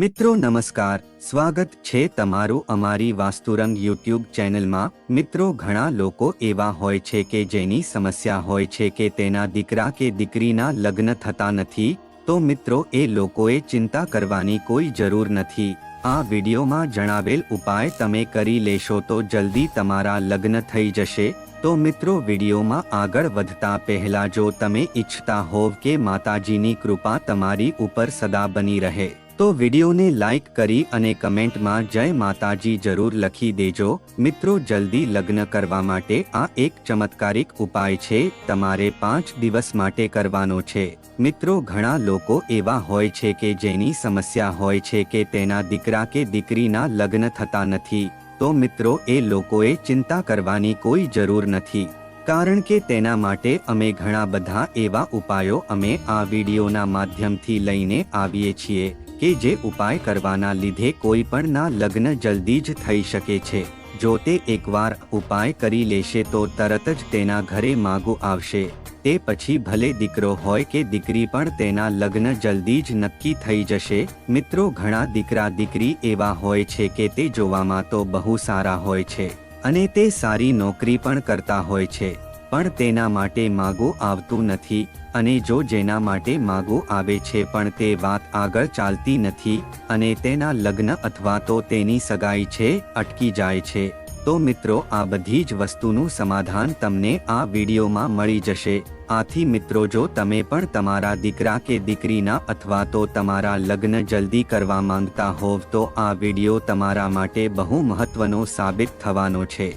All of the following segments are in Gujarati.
મિત્રો નમસ્કાર, સ્વાગત છે તમારું અમારી વાસ્તુરંગ યુટ્યુબ ચેનલમાં. મિત્રો, ઘણા લોકો એવા હોય છે કે જેની સમસ્યા હોય છે કે તેના દીકરા કે દીકરીના લગ્ન થતા નથી. તો મિત્રો, એ લોકોએ ચિંતા કરવાની કોઈ જરૂર નથી. આ વિડીયોમાં જણાવેલ ઉપાય તમે કરી લેશો તો જલ્દી તમારા લગ્ન થઈ જશે. તો મિત્રો, વિડીયોમાં આગળ વધતા પહેલા જો તમે ઈચ્છતા હોવ કે માતાજીની કૃપા તમારી ઉપર સદા બની રહે. તો વિડીયોને લાઈક કરી અને કમેન્ટમાં જય માતાજી જરૂર લખી દેજો. મિત્રો, જલ્દી લગ્ન કરવા માટે આ એક ચમત્કારિક ઉપાય છે, તમારે પાંચ દિવસ માટે કરવાનો છે. મિત્રો, ઘણા લોકો એવા હોય છે કે જેની સમસ્યા હોય છે કે તેના દીકરા કે દીકરીના લગ્ન થતા નથી. તો મિત્રો, એ લોકોએ ચિંતા કરવાની કોઈ જરૂર નથી. કારણ કે તેના માટે અમે ઘણા બધા એવા ઉપાયો અમે આ વિડીયોના માધ્યમથી લઈને આવીએ છીએ. કે જે ઉપાય કરવાના લીધે કોઈ પણના લગ્ન જલ્દી જ થઈ શકે છે. જો તે એકવાર ઉપાય કરી લેશે તો તરત જ તેના ઘરે માગું આવશે. તે પછી ભલે દીકરો હોય કે દીકરી પણ તેના લગ્ન જલ્દી જ નક્કી થઈ જશે. મિત્રો ઘણા દીકરા દીકરી એવા હોય છે કે તે જોવામાં તો બહુ સારા હોય છે અને તે સારી નોકરી પણ કરતા હોય છે. પણ તેના માટે માગું આવતું નથી, અને જો જેના માટે માગો આવે છે પણ તે વાત આગળ ચાલતી નથી, અને તેના લગ્ન અથવા તો તેની સગાઈ છે, અટકી જાય છે, તો મિત્રો આ બધી જ વસ્તુનું સમાધાન તમને આ વિડીયોમાં મળી જશે. આથી મિત્રો જો તમે પણ તમારા દીકરા કે દીકરીના અથવા તો તમારા લગ્ન જલ્દી કરવા માંગતા હોવ તો આ વીડિયો તમારા માટે બહુ મહત્વનો સાબિત થવાનો છે.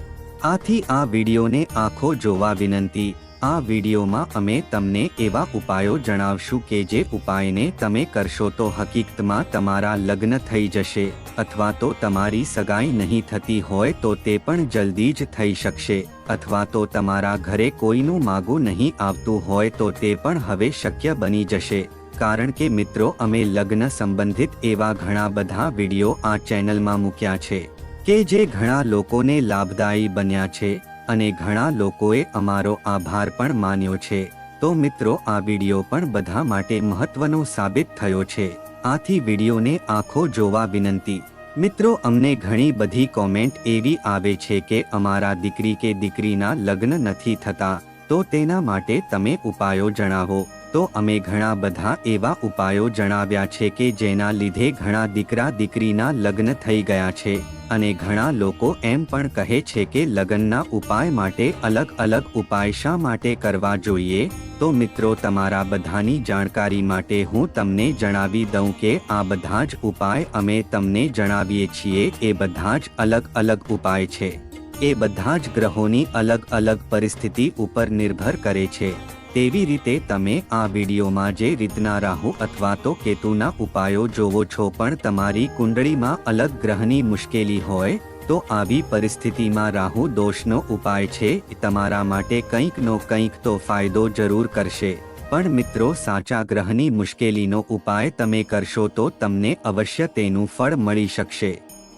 આથી આ વિડીયોને આખો જોવા વિનંતી. આ વિડીયોમાં અમે તમને એવા ઉપાયો જણાવશું કે જે ઉપાયને તમે કરશો તો હકીકતમાં તમારા લગ્ન થઈ જશે, અથવા તો તમારી સગાઈ નહીં થતી હોય તો તે પણ જલ્દી જ થઈ શકશે, અથવા તો તમારા ઘરે કોઈનું માગું નહીં આવતું હોય તો તે પણ હવે શક્ય બની જશે. કારણ કે મિત્રો, અમે લગ્ન સંબંધિત એવા ઘણા બધા વીડિયો આ ચેનલમાં મૂક્યા છે. કે જે ઘણા લોકોને લાભદાયી બન્યા છે અને ઘણા લોકોએ અમારો આભાર પણ માન્યો છે. તો મિત્રો, આ વીડિયો પણ બધા માટે મહત્વનો સાબિત થયો છે. આથી વિડીયોને આંખો જોવા વિનંતી. મિત્રો, અમને ઘણી બધી કોમેન્ટ એવી આવે છે કે અમારા દીકરી કે દીકરીના લગ્ન નથી થતા. તો તેના માટે તમે ઉપાયો જણાવો. તો અમે ઘણા બધા એવા ઉપાયો જણાવ્યા છે કે જેના લીધે ઘણા દીકરા દીકરીના લગ્ન થઈ ગયા છે અને ઘણા લોકો એમ પણ કહે છે કે લગ્નના ઉપાય માટે અલગ અલગ ઉપાય શા માટે કરવા જોઈએ? તો મિત્રો, તમારા બધાની જાણકારી માટે હું તમને જણાવી દઉં કે આ બધા જ ઉપાય અમે તમને જણાવીએ છીએ. એ બધા જ અલગ અલગ ઉપાય છે. એ બધા જ ગ્રહોની અલગ અલગ પરિસ્થિતિ ઉપર નિર્ભર કરે છે. તેવી રીતે તમે આ વિડીયોમાં જે રીતના રાહુ અથવા તો કેતુના ઉપાયો જોવો છો પણ તમારી કુંડળીમાં અલગ ગ્રહની મુશ્કેલી હોય, તો આવી પરિસ્થિતિમાં રાહુ દોષનો ઉપાય છે, તમારા માટે કંઈકનો કંઈક તો ફાયદો જરૂર કરશે. પણ મિત્રો, સાચા ગ્રહની મુશ્કેલીનો ઉપાય તમે કરશો તો તમને અવશ્ય તેનું ફળ મળી શકશે.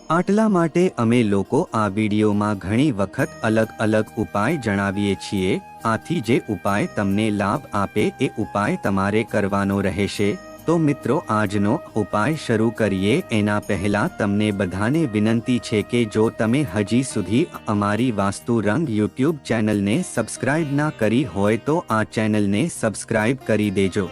આટલા માટે અમે લોકો આ વિડીયોમાં ઘણી વખત અલગ અલગ ઉપાય જણાવીએ છીએ. આથી જે ઉપાય તમને લાભ આપે એ ઉપાય તમારે કરવાનો રહેશે. તો મિત્રો, આજનો ઉપાય શરૂ કરીએ. એના પહેલા તમને બધાને વિનંતી છે કે જો તમે હજી સુધી અમારી વાસ્તુ રંગ યુટ્યુબ ચેનલને સબસ્ક્રાઇબ ના કરી હોય તો આ ચેનલને સબસ્ક્રાઇબ કરી દેજો.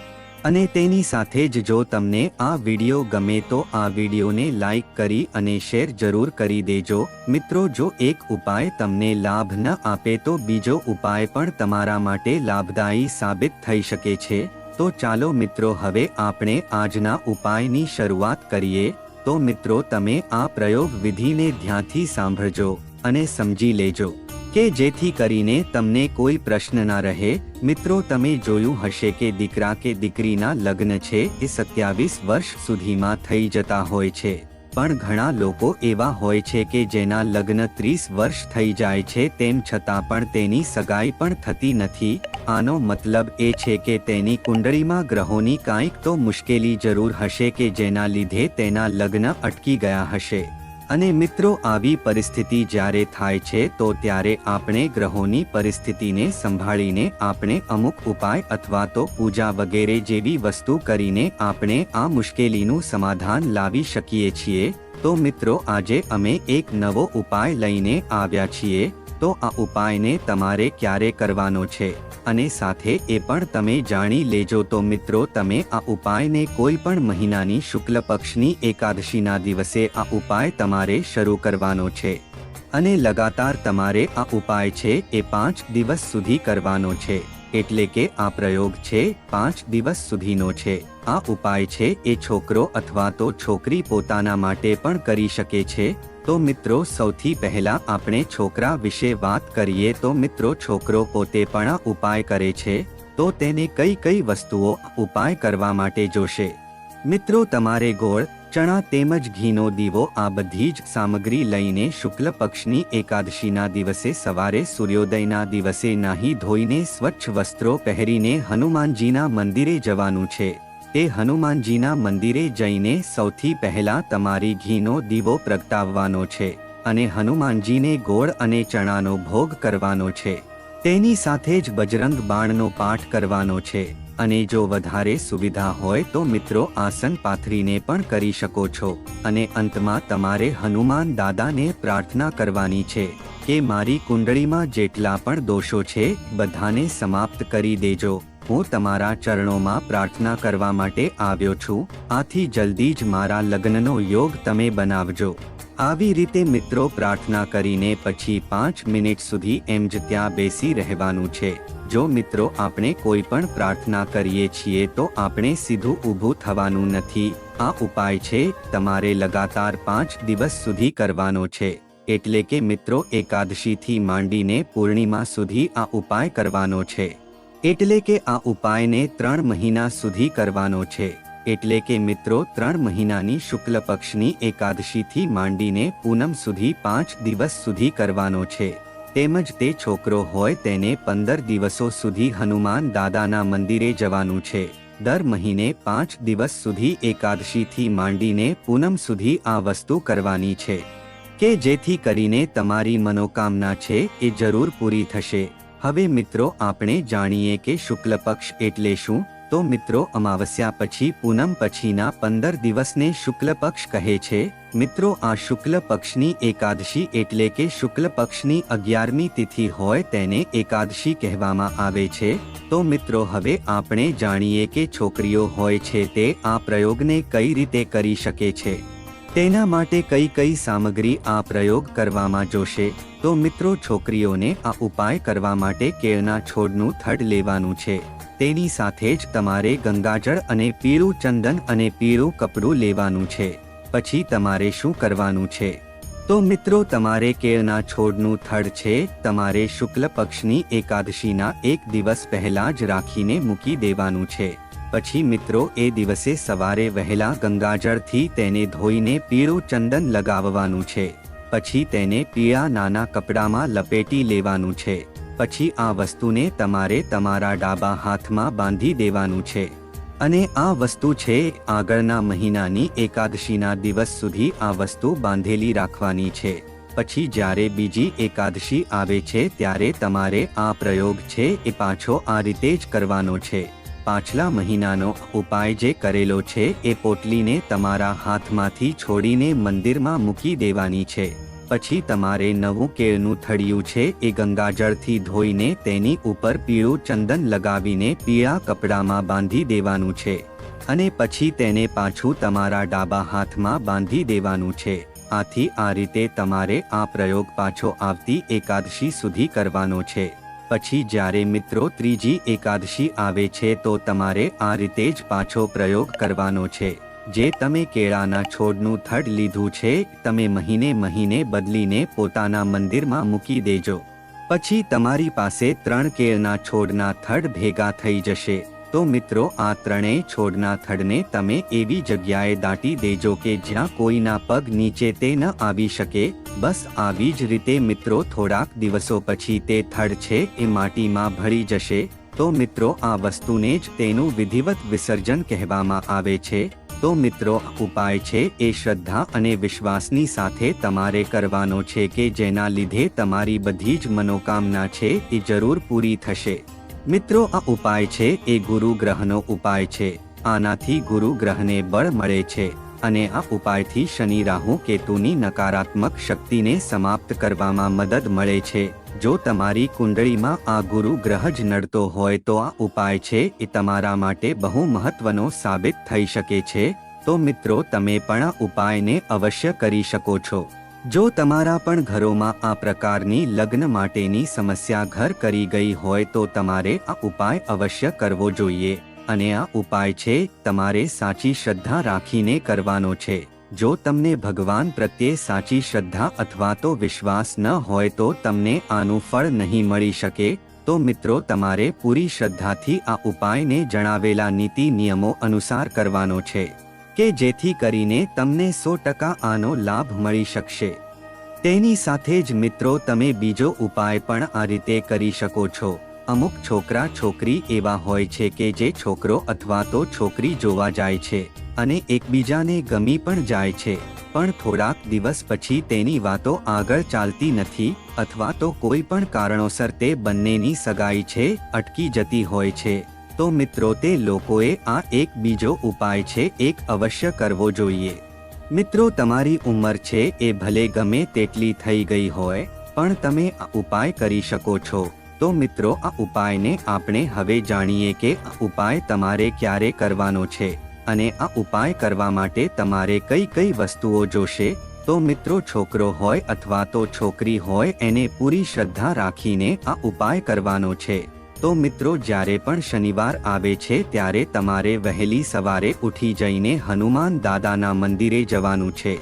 અને તેની સાથે જ જો તમને આ વીડિયો ગમે તો આ વિડીયોને લાઈક કરી અને શેર જરૂર કરી દેજો. મિત્રો, જો એક ઉપાય તમને લાભ ન આપે તો બીજો ઉપાય પણ તમારા માટે લાભદાયી સાબિત થઈ શકે છે. તો ચાલો મિત્રો, હવે આપણે આજના ઉપાયની શરૂઆત કરીએ. તો મિત્રો, તમે આ પ્રયોગ વિધિને ધ્યાનથી સાંભળજો અને સમજી લેજો. કે જેથી કરીને તમને કોઈ પ્રશ્ન ના રહે. મિત્રો, તમે જોયું હશે કે દીકરા કે દીકરીના લગ્ન છે એ સત્યાવીસ વર્ષ સુધીમાં થઈ જતા હોય છે. પણ ઘણા લોકો એવા હોય છે કે જેના લગ્ન ત્રીસ વર્ષ થઈ જાય છે તેમ છતાં પણ તેની સગાઈ પણ થતી નથી. આનો મતલબ એ છે કે તેની કુંડળીમાં ગ્રહોની કાંઈક તો મુશ્કેલી જરૂર હશે કે જેના લીધે તેના લગ્ન અટકી ગયા હશે. અને મિત્રો, આવી પરિસ્થિતિ જ્યારે થાય છે, તો ત્યારે આપણે ગ્રહોની પરિસ્થિતિને સંભાળીને આપણે અમુક ઉપાય અથવા તો પૂજા વગેરે જેવી વસ્તુ કરીને આપણે આ મુશ્કેલીનું સમાધાન લાવી શકીએ છીએ. તો મિત્રો, આજે અમે એક નવો ઉપાય લઈને આવ્યા છીએ. તો આ ઉપાયને તમારે ક્યારે કરવાનો છે? અને સાથે એ પણ તમે જાણી લેજો તો મિત્રો તમે આ ઉપાયને કોઈ પણ મહિનાની શુક્લ પક્ષની એકાદશીના દિવસે આ ઉપાય તમારે શરૂ કરવાનો છે. અને લગાતાર તમારે આ ઉપાય છે એ પાંચ દિવસ સુધી કરવાનો છે. એટલે કે આ પ્રયોગ છે પાંચ દિવસ સુધીનો છે. આ ઉપાય છે, એ છોકરો અથવા તો છોકરી પોતાના માટે પણ કરી શકે છે. તો મિત્રો, સૌથી પહેલા આપણે છોકરા વિશે વાત કરીએ, તો મિત્રો, છોકરો પોતે પણ આ ઉપાય કરે છે. તો તેને કઈ કઈ વસ્તુઓ ઉપાય કરવા માટે જોશે? મિત્રો, તમારે ગોળ, ચણા તેમજ ઘીનો દીવો, આ બધી જ સામગ્રી લઈને શુક્લ પક્ષની એકાદશીના દિવસે સવારે સૂર્યોદયના દિવસે નાહી ધોઈને સ્વચ્છ વસ્ત્રો પહેરીને હનુમાનજીના મંદિરે જવાનું છે. તે હનુમાનજીના મંદિરે જઈને સૌથી પહેલાં તમારી ઘીનો દીવો પ્રગટાવવાનો છે અને હનુમાનજીને ગોળ અને ચણાનો ભોગ કરવાનો છે. તેની સાથે જ બજરંગ બાણનો પાઠ કરવાનો છે અને જો વધારે સુવિધા હોય તો મિત્રો આસન પાથરીને પણ કરી શકો છો અને અંતમાં તમારે હનુમાન દાદાને પ્રાર્થના કરવાની છે કે મારી કુંડળીમાં જેટલા પણ દોષો છે બધાને સમાપ્ત કરી દેજો. હું તમારા ચરણોમાં પ્રાર્થના કરવા માટે આવ્યો છું. આથી જલ્દી જ મારા લગ્નનો યોગ તમે બનાવજો. આવી રીતે મિત્રો પ્રાર્થના કરીને પછી પાંચ મિનિટ સુધી એમ જ ત્યાં બેસી રહેવાનું છે. જો મિત્રો આપણે કોઈ પણ પ્રાર્થના કરીએ છીએ તો આપણે સીધું ઊભું થવાનું નથી. આ ઉપાય છે, તમારે લગાતાર પાંચ દિવસ સુધી કરવાનો છે. એટલે કે મિત્રો એકાદશીથી માંડીને પૂર્ણિમા સુધી આ ઉપાય કરવાનો છે. એટલે કે આ ઉપાયને ત્રણ મહિના સુધી કરવાનો છે. એટલે કે મિત્રો, ત્રણ મહિનાની શુક્લ પક્ષની એકાદશીથી માંડીને પૂનમ સુધી પાંચ દિવસ સુધી કરવાનો છે. તેમજ તે છોકરો હોય તેને પંદર દિવસો સુધી હનુમાન દાદાના મંદિરે જવાનું છે. દર મહિને પાંચ દિવસ સુધી એકાદશીથી માંડીને પૂનમ સુધી આ વસ્તુ કરવાની છે. કે જેથી કરીને તમારી મનોકામના છે એ જરૂર પૂરી થશે. હવે મિત્રો, આપણે જાણીએ કે શુક્લ પક્ષ એટલે શું? તો મિત્રો, અમાવસ્યા પછી, પૂનમ પછીના પંદર દિવસને શુક્લ પક્ષ કહે છે. મિત્રો, આ શુક્લ પક્ષની એકાદશી એટલે કે શુક્લ પક્ષની અગિયારમી તિથિ હોય તેને એકાદશી કહેવામાં આવે છે. તો મિત્રો, હવે આપણે જાણીએ કે છોકરીઓ હોય છે તે આ પ્રયોગને કઈ રીતે કરી શકે છે. તેના માટે કઈ કઈ સામગ્રી આ પ્રયોગ કરવામાં જોશે? તો મિત્રો, છોકરીઓને આ ઉપાય કરવા માટે કેળના છોડનું થડ લેવાનું છે. તેની સાથે જ તમારે ગંગાજળ અને પીળું ચંદન અને પીળું કપડું લેવાનું છે. પછી તમારે શું કરવાનું છે? તો મિત્રો, તમારે કેળના છોડનું થડ છે, તમારે શુક્લ પક્ષની એકાદશીના એક દિવસ પહેલા જ રાખીને મૂકી દેવાનું છે. પછી મિત્રો એ દિવસે સવારે વહેલા ગંગાજળથી તેને ધોઈને પીળું ચંદન લગાવવાનું છે. પછી તેને પીળા નાના કપડામાં લપેટી લેવાનું છે. પછી આ વસ્તુને તમારે તમારા ડાબા હાથમાં બાંધી દેવાનું છે. અને આ વસ્તુ છે આગળના મહિનાની એકાદશીના દિવસ સુધી આ વસ્તુ બાંધેલી રાખવાની છે. પછી જ્યારે બીજી એકાદશી આવે છે ત્યારે તમારે આ પ્રયોગ છે એ પાછો આ રીતે જ કરવાનો છે. પાછલા મહિનાનો ઉપાય જે કરેલો છે એ પોટલીને તમારા હાથમાંથી છોડીને મંદિરમાં મૂકી દેવાની છે. પછી તમારે નવું કેળનું થળિયું છે એ ગંગાજળથી ધોઈને તેની ઉપર પીળું ચંદન લગાવીને પીળા કપડામાં બાંધી દેવાનું છે. અને પછી તેને પાછું તમારા ડાબા હાથમાં બાંધી દેવાનું છે. આથી આ રીતે તમારે આ પ્રયોગ પાછો આવતી એકાદશી સુધી કરવાનો છે. પછી જ્યારે મિત્રો ત્રીજી એકાદશી આવે છે તો તમારે આ રીતે જ પાછો પ્રયોગ કરવાનો છે. જે તમે કેળાના છોડનું થડ લીધું છે, તમે મહિને મહિને બદલીને પોતાના મંદિરમાં મૂકી દેજો. પછી તમારી પાસે ત્રણ કેળના છોડના થડ ભેગા થઈ જશે. તો મિત્રો, આ ત્રણેય છોડના થડને તમે એવી જગ્યાએ દાટી દેજો કે જ્યાં કોઈના પગ નીચે તે ન આવી શકે. બસ આવી જ રીતે મિત્રો, થોડાક દિવસો પછી તે થડ છે એ માટીમાં ભળી જશે. તો મિત્રો, આ વસ્તુને જ તેનું વિધિવત વિસર્જન કહેવામાં આવે છે. તો મિત્રો, ઉપાય છે એ શ્રદ્ધા અને વિશ્વાસની સાથે તમારે કરવાનો છે કે જેના લીધે તમારી બધી જ મનોકામના છે એ જરૂર પૂરી થશે. મિત્રો, આ ઉપાય છે, એ ગુરુ ગ્રહનો ઉપાય છે. આનાથી ગુરુ ગ્રહને બળ મળે છે અને આ ઉપાયથી શનિ, રાહુ, કેતુની નકારાત્મક શક્તિને સમાપ્ત કરવામાં મદદ મળે છે. જો તમારી કુંડળીમાં આ ગુરુ ગ્રહ જ નડતો હોય તો આ ઉપાય છે, એ તમારા માટે બહુ મહત્વનો સાબિત થઈ શકે છે. તો મિત્રો, તમે પણ આ ઉપાયને અવશ્ય કરી શકો છો. જો તમારા પણ ઘરોમાં આ પ્રકારની લગ્ન માટેની સમસ્યા ઘર કરી ગઈ હોય તો તમારે આ ઉપાય અવશ્ય કરવો જોઈએ. અને આ ઉપાય છે, તમારે સાચી શ્રદ્ધા રાખીને કરવાનો છે. જો તમને ભગવાન પ્રત્યે સાચી શ્રદ્ધા અથવા તો વિશ્વાસ ન હોય તો તમને આનું ફળ નહીં મળી શકે, તો મિત્રો તમારે પૂરી શ્રદ્ધાથી આ ઉપાયને જણાવેલા નીતિ નિયમો અનુસાર કરવાનો છે. કે જેથી કરીને તમને સો ટકા આનો લાભ મળી શકશે. તેની સાથે જ મિત્રો, તમે બીજો ઉપાય પણ આ રીતે કરી શકો છો. અમુક છોકરા છોકરી એવા હોય છે કે જે છોકરો અથવા તો છોકરી જોવા જાય છે અને એકબીજાને ગમી પણ જાય છે. પણ થોડાક દિવસ પછી તેની વાતો આગળ ચાલતી નથી અથવા તો કોઈ પણ કારણોસર તે બંનેની સગાઈ છે, અટકી જતી હોય છે. તો મિત્રો તે લોકોએ આ એક બીજો ઉપાય છે, એક અવશ્ય કરવો જોઈએ. મિત્રો તમારી ઉંમર છે, એ ભલે ગમે તેટલી થઈ ગઈ હોય, પણ તમે આ ઉપાય કરી શકો છો. તો મિત્રો આ ઉપાયને આપણે હવે જાણીએ કે આ ઉપાય તમારે ક્યારે કરવાનો છે અને આ ઉપાય કરવા માટે તમારે કઈ કઈ વસ્તુઓ જોશે. તો મિત્રો છોકરો હોય અથવા તો છોકરી હોય, એને પૂરી શ્રદ્ધા રાખીને આ ઉપાય કરવાનો છે. તો મિત્રો જ્યારે પણ શનિવાર આવે છે ત્યારે તમારે વહેલી સવારે ઉઠી જઈને હનુમાન દાદાના મંદિરે જવાનું છે.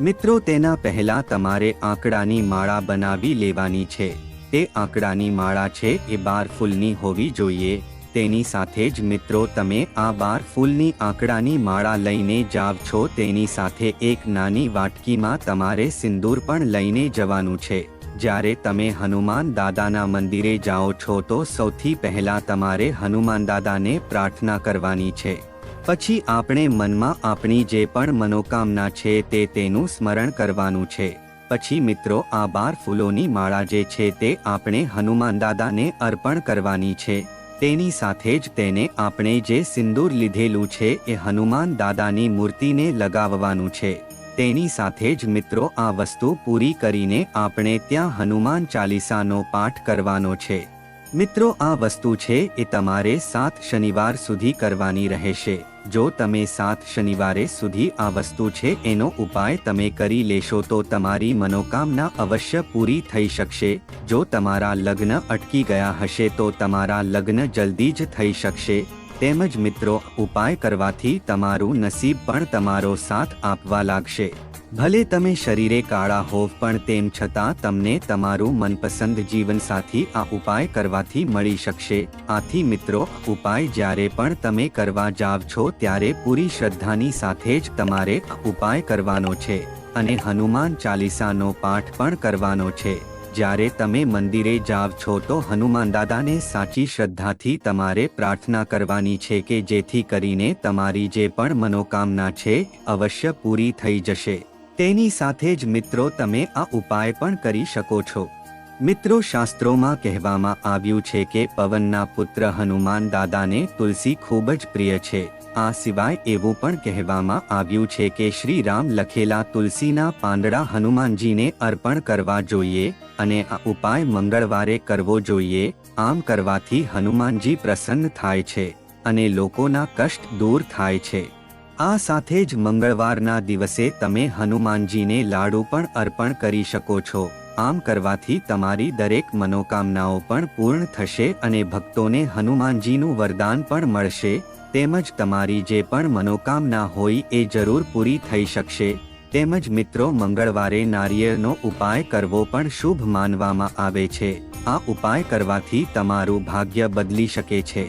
મિત્રો તેના પહેલા તમારે આંકડાની માળા બનાવી લેવાની છે. તે આંકડાની માળા છે એ બાર ફૂલની હોવી જોઈએ. તેની સાથે જ મિત્રો તમે આ બાર ફૂલની આંકડાની માળા લઈને જાવ છો. તેની સાથે એક નાની વાટકીમાં તમારે સિંદૂર પણ લઈને જવાનું છે. જ્યારે તમે હનુમાન દાદાના મંદિરે જાઓ છો તો સૌથી પહેલાં તમારે હનુમાન દાદાને પ્રાર્થના કરવાની છે. પછી આપણે મનમાં આપણી જે પણ મનોકામના છે તે તેનું સ્મરણ કરવાનું છે. પછી મિત્રો, આ બાર ફૂલોની માળા જે છે તે આપણે હનુમાન દાદાને અર્પણ કરવાની છે. તેની સાથે જ તેને આપણે જે સિંદૂર લીધેલું છે એ હનુમાન દાદાની મૂર્તિને લગાવવાનું છે. તેની સાથે જ મિત્રો આ વસ્તુ પૂરી કરીને આપણે ત્યાં હનુમાન ચાલીસાનો પાઠ કરવાનો છે. મિત્રો આ વસ્તુ છે એ તમારે સાત શનિવાર સુધી કરવાની રહેશે. જો તમે સાત શનિવારે સુધી આ વસ્તુ છે એનો ઉપાય તમે કરી લેશો તો તમારી મનોકામના અવશ્ય પૂરી થઈ શકશે. જો તમારા લગ્ન અટકી ગયા હશે તો તમારા લગ્ન જલ્દી જ થઈ શકશે. તેમજ મિત્રો, ઉપાય કરવાથી તમારું નસીબ પણ તમારો સાથ આપવા લાગશે. ભલે તમે શરીરે કાળા હોવ, પણ તેમ છતાં તમને તમારું મનપસંદ જીવનસાથી આ ઉપાય કરવાથી મળી શકશે. આથી મિત્રો, ઉપાય જ્યારે પણ તમે કરવા જાવ છો, ત્યારે પૂરી શ્રદ્ધાની સાથે જ તમારે ઉપાય કરવાનો છે. અને હનુમાન ચાલીસાનો પાઠ પણ કરવાનો છે. જ્યારે તમે મંદિરે જાવ છો તો હનુમાન દાદાને સાચી શ્રદ્ધાથી તમારે પ્રાર્થના કરવાની છે કે જેથી કરીને તમારી જે પણ મનોકામના છે, અવશ્ય પૂરી થઈ જશે. તેની સાથે જ મિત્રો તમે આ ઉપાય પણ કરી શકો છો. મિત્રો શાસ્ત્રોમાં કહેવામાં આવ્યું છે કે પવનના પુત્ર હનુમાન દાદાને તુલસી ખૂબ જ પ્રિય છે. આ સિવાય એવું પણ કહેવામાં આવ્યું છે કે શ્રી રામ લખેલા તુલસીના પાંદડા હનુમાનજીને અર્પણ કરવા જોઈએ અને આ ઉપાય મંગળવારે કરવો જોઈએ. આમ કરવાથી હનુમાનજી પ્રસન્ન થાય છે અને લોકોના કષ્ટ દૂર થાય છે. આ સાથે જ મંગળવારના દિવસે તમે હનુમાનજીને લાડુ પણ અર્પણ કરી શકો છો. આમ કરવાથી તમારી દરેક મનોકામનાઓ પણ પૂર્ણ થશે અને ભક્તોને હનુમાનજીનું વરદાન પણ મળશે, તેમજ તમારી જે પણ મનોકામના હોય એ જરૂર પૂરી થઈ શકશે. તેમજ મિત્રો, મંગળવારે નારિયેળનો ઉપાય કરવો પણ શુભ માનવામાં આવે છે. આ ઉપાય કરવાથી તમારું ભાગ્ય બદલી શકે છે.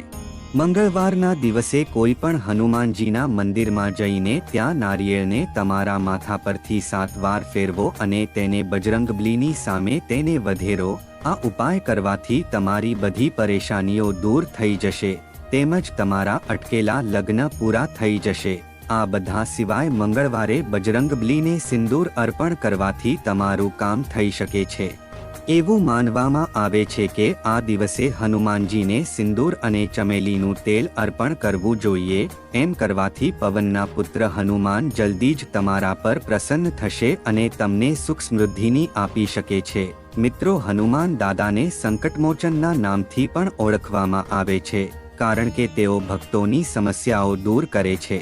મંગળવારના દિવસે કોઈ પણ હનુમાનજીના મંદિરમાં જઈને ત્યાં નારિયેળને તમારા માથા પરથી સાત વાર ફેરવો અને તેને બજરંગબલીની સામે તેને વધેરો. આ ઉપાય કરવાથી તમારી બધી પરેશાનીઓ દૂર થઈ જશે, તેમજ તમારા અટકેલા લગ્ન પૂરા થઈ જશે. આ બધા સિવાય મંગળવારે બજરંગબલીને સિંદૂર અર્પણ કરવાથી તમારું કામ થઈ શકે છે. એવું માનવામાં આવે છે કે આ દિવસે હનુમાનજીને સિંદૂર અને ચમેલીનું તેલ અર્પણ કરવું જોઈએ, એમ કરવાથી પવનના પુત્ર હનુમાન જલ્દી જ તમારા પર પ્રસન્ન થશે અને તમને સુખ સમૃદ્ધિની આપી શકે છે. મિત્રો, હનુમાન દાદાને સંકટમોચનના નામથી પણ ઓળખવામાં આવે છે, કારણ કે તેઓ ભક્તોની સમસ્યાઓ દૂર કરે છે.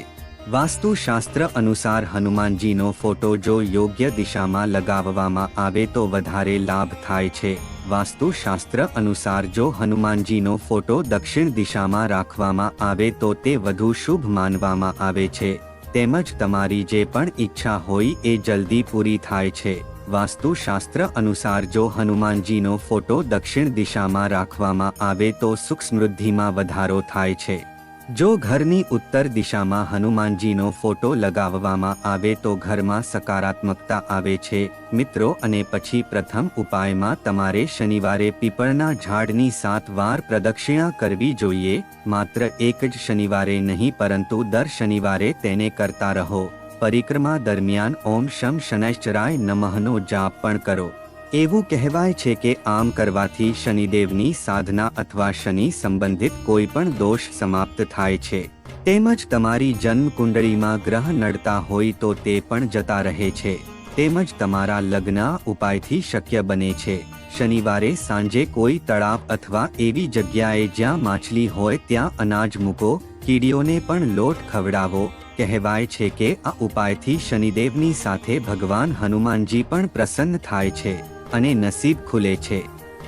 વાસ્તુશાસ્ત્ર અનુસાર હનુમાનજીનો ફોટો જો યોગ્ય દિશામાં લગાવવામાં આવે તો વધારે લાભ થાય છે. વાસ્તુશાસ્ત્ર અનુસાર જો હનુમાનજીનો ફોટો દક્ષિણ દિશામાં રાખવામાં આવે તો તે વધુ શુભ માનવામાં આવે છે. તેમજ તમારી જે પણ ઈચ્છા હોય એ જલ્દી પૂરી થાય છે. વાસ્તુશાસ્ત્ર અનુસાર જો હનુમાનજીનો ફોટો દક્ષિણ દિશામાં રાખવામાં આવે તો સુખ સમૃદ્ધિમાં વધારો થાય છે. જો ઘરની ઉત્તર દિશામાં હનુમાનજીનો ફોટો લગાવવામાં આવે તો ઘરમાં સકારાત્મકતા આવે છે. મિત્રો, અને પછી પ્રથમ ઉપાયમાં તમારે શનિવારે પીપળના ઝાડની સાત વાર પ્રદક્ષિણા કરવી જોઈએ. માત્ર એક જ શનિવારે નહીં, પરંતુ દર શનિવારે તેને કરતા રહો. પરિક્રમા દરમિયાન ઓમ શમ શનૈશ્ચરાય નમઃનો જાપ પણ કરો. એવું કહેવાય છે કે આમ કરવાથી શનિદેવની સાધના અથવા શનિ સંબંધિત કોઈ પણ દોષ સમાપ્ત થાય છે. તેમજ તમારી જન્મ કુંડળીમાં ગ્રહ નડતા હોય તો તે પણ જતા રહે છે. તેમજ તમારા લગ્ન ઉપાયથી શક્ય બને છે. શનિવારે સાંજે કોઈ તળાવ અથવા એવી જગ્યાએ જ્યાં માછલી હોય ત્યાં અનાજ મૂકો, કીડીઓને પણ લોટ ખવડાવો. કહેવાય છે કે આ ઉપાયથી શનિદેવની સાથે ભગવાન હનુમાનજી પણ પ્રસન્ન થાય છે. અને નસીબ ખુલે છે.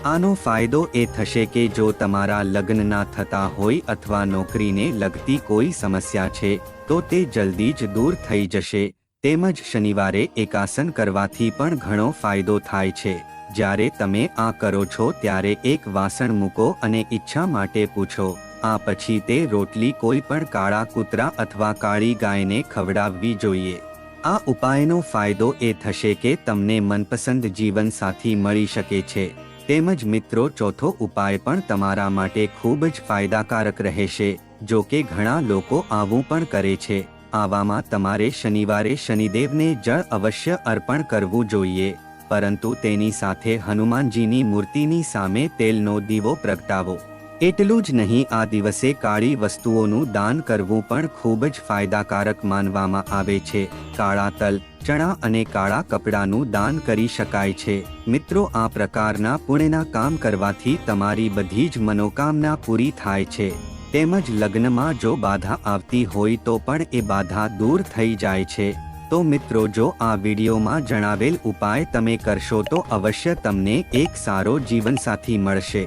આનો ફાયદો એ થશે કે જો તમારા લગ્ન ના થતા હોય અથવા નોકરીને લગતી કોઈ સમસ્યા છે, તો તે જલ્દી જ દૂર થઈ જશે. તેમજ શનિવારે એકાસન કરવાથી પણ ઘણો ફાયદો થાય છે. જ્યારે તમે આ કરો છો ત્યારે એક વાસણ મૂકો અને ઈચ્છા માટે પૂછો, આ પછી તે રોટલી કોઈ પણ કાળા કૂતરા અથવા કાળી ગાયને ખવડાવવી જોઈએ. આ ઉપાયનો ફાયદો એ થશે કે તમને મનપસંદ જીવનસાથી મળી શકે છે. તેમજ મિત્રો, ચોથો ઉપાય પણ તમારા માટે ખૂબ જ ફાયદાકારક રહેશે, જો કે ઘણા લોકો આવું પણ કરે છે. આવામાં તમારે શનિવારે શનિદેવને જળ અવશ્ય અર્પણ કરવું જોઈએ, પરંતુ તેની સાથે હનુમાનજીની મૂર્તિની સામે તેલનો દીવો પ્રગટાવો. એટલું જ નહીં, આ દિવસે કાળી વસ્તુઓનું દાન કરવું પણ ખૂબ જ ફાયદાકારક માનવામાં આવે છે. કાળા તલ, ચણા અને કાળા કપડાનું દાન કરી શકાય છે. મિત્રો, આ પ્રકારના પુણ્યના કામ કરવાથી તમારી બધી જ મનોકામના પૂરી થાય છે. તેમજ લગ્નમાં જો બાધા આવતી હોય તો પણ એ બાધા દૂર થઈ જાય છે. તો મિત્રો, જો આ વિડીયોમાં જણાવેલ ઉપાય તમે કરશો તો અવશ્ય તમને એક સારો જીવનસાથી મળશે.